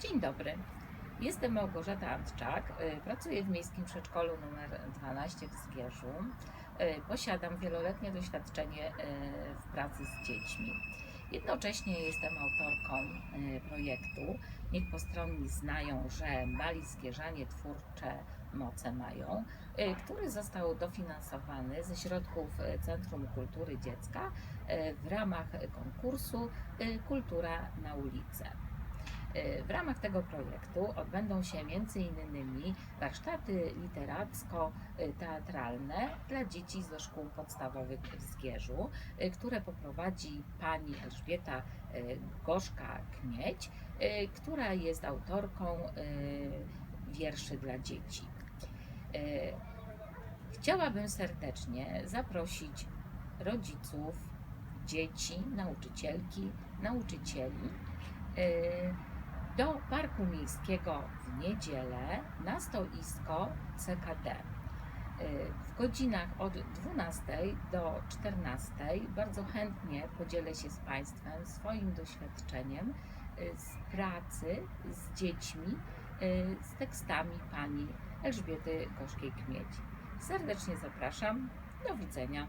Dzień dobry. Jestem Małgorzata Antczak. y, Pracuję w Miejskim Przedszkolu nr 12 w Zgierzu. Y, Posiadam wieloletnie doświadczenie y, w pracy z dziećmi. Jednocześnie jestem autorką projektu Niech postronni znają, że mali zgierzanie twórcze moce mają, który został dofinansowany ze środków Centrum Kultury Dziecka w ramach konkursu Kultura na ulicę. Y, W ramach tego projektu odbędą się m.in. warsztaty literacko-teatralne dla dzieci ze szkół podstawowych w Zgierzu, y, które poprowadzi pani Elżbieta y, Gorzka-Kmieć, która jest autorką wierszy dla dzieci. Chciałabym serdecznie zaprosić rodziców, dzieci, nauczycielki, nauczycieli do Parku Miejskiego w niedzielę na stoisko CKD. Y, W godzinach od 12 do 14 bardzo chętnie podzielę się z Państwem swoim doświadczeniem y, z pracy z dziećmi y, z tekstami pani Elżbiety Gorzkiej-Kmieć. Serdecznie zapraszam. Do widzenia.